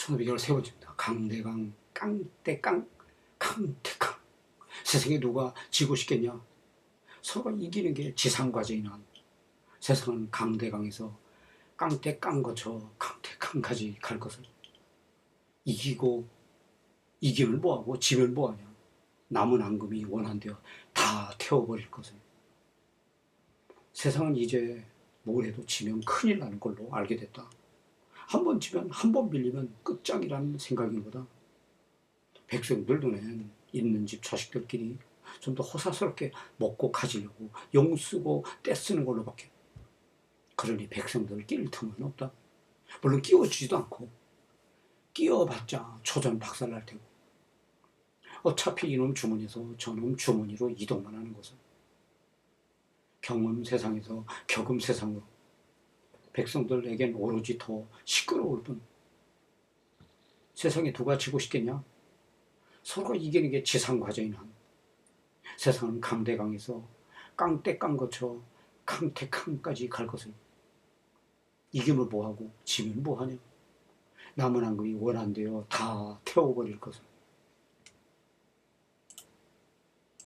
1500년 세 번째입니다. 강대강 깡대깡 강대강 세상에 누가 지고 싶겠냐? 서로가 이기는 게 지상과제인 한 세상은 강대강에서 깡대깡 거쳐 강대강까지 갈 것을 이기고 이기면 뭐하고 지면 뭐하냐? 남은 앙금이 원한되어 다 태워버릴 것을 세상은 이제 뭘 해도 지면 큰일 나는 걸로 알게 됐다. 한번 지면 한번 밀리면 끝장이라는 생각인 거다. 백성들 눈엔 있는 집 자식들끼리 좀 더 호사스럽게 먹고 가지려고 용 쓰고 떼 쓰는 걸로밖에 그러니 백성들 끼를 틈은 없다. 물론 끼워주지도 않고 끼워봤자 초전 박살날 테고 어차피 이놈 주머니에서 저놈 주머니로 이동만 하는 것은 경험 세상에서 격음 세상으로 백성들에겐 오로지 더 시끄러울 뿐 세상에 누가 지고 싶겠냐? 서로가 이기는 게 지상과제인 한 세상은 강대강에서 깡대깡 거쳐 강태강까지 갈 것을 이기면 뭐하고 지면 뭐하냐? 남은 앙금이 원한대요 다 태워버릴 것을